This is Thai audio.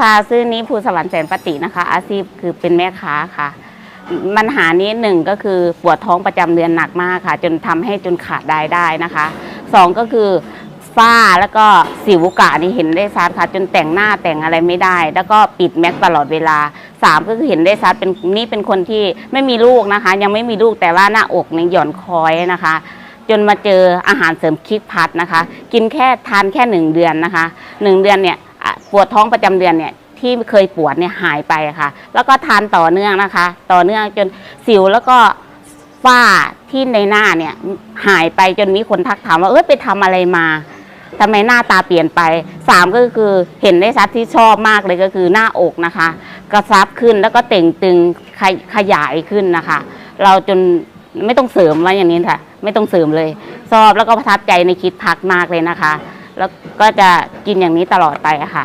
ค่ะซื้อนี้ภูสวรรค์แสนปฏินะคะ อาชีพคือเป็นแม่ค้าค่ะปัญหานี้หนึ่งก็คือปวดท้องประจำเดือนหนักมากค่ะ จนทำให้จนขาดรายได้นะคะสองก็คือฝ้าแล้วก็สิวกะนี่เห็นได้ชัดค่ะ จนแต่งหน้าแต่งอะไรไม่ได้ แล้วก็ปิดแม็กตลอดเวลาสามก็คือเห็นได้ชัดเป็นนี่เป็นคนที่ไม่มีลูกนะคะ ยังไม่มีลูกแต่ว่าหน้าอกเนี่ยหย่อนคอยนะคะจนมาเจออาหารเสริมคิกพัดนะคะ กินแค่ทานแค่หนึ่งเดือนนะคะหนึ่งเดือนเนี่ย ปวดท้องประจำเดือนเนี่ยที่เคยปวดเนี่ยหายไปค่ะ แล้วก็ทานต่อเนื่องนะคะ ต่อเนื่องจนสิวแล้วก็ฝ้าที่ในหน้าเนี่ยหายไปจนมีคนทักถามว่าเอ้ยไปทำอะไรมาทำไมหน้าตาเปลี่ยนไปสามก็คือเห็นได้ชัดที่ชอบมากเลยก็คือหน้าอกนะคะ กระซับขึ้นแล้วก็เต่งตึงขยขยายขึ้นนะคะ เราจนไม่ต้องเสริมว่าอย่างนี้ค่ะ ไม่ต้องเสริมเลยชอบแล้วก็ประทับใจในคิดพักมากเลยนะคะ แล้วก็จะกินอย่างนี้ตลอดไปค่ะ